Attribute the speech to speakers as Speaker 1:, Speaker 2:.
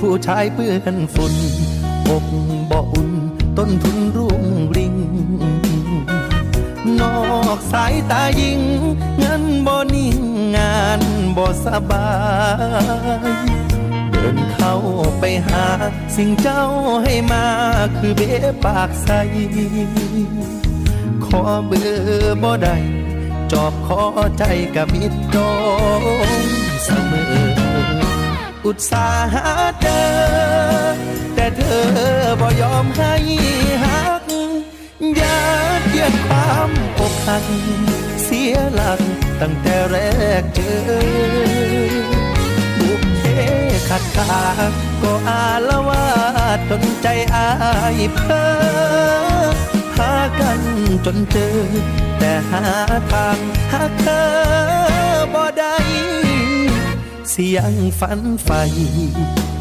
Speaker 1: ผู้ชายเปื้อนฝุ่นอกบ่อุ่น ต้นทุนรุ่งริง นอกสายตายิง เงินบ่นิ่งงานบ่สบาย เดินเข้าไปหา สิ่งเจ้าให้มาคือเบปากใส ขอเบอร์บ่ได้จอบขอใจกับมิตรจงเสมอ อุตสาหะเจ อแต่เธอบ่ยอมให้หักยาเยียดความอกหัก เสียหลักตั้งแต่แรกเจอบุกเพขัดขาก็อาละวาดจนใจอายเพ้อหากันจนเจอ แต่หาทางหาเธอบ่ได้เสียงฝันไฟ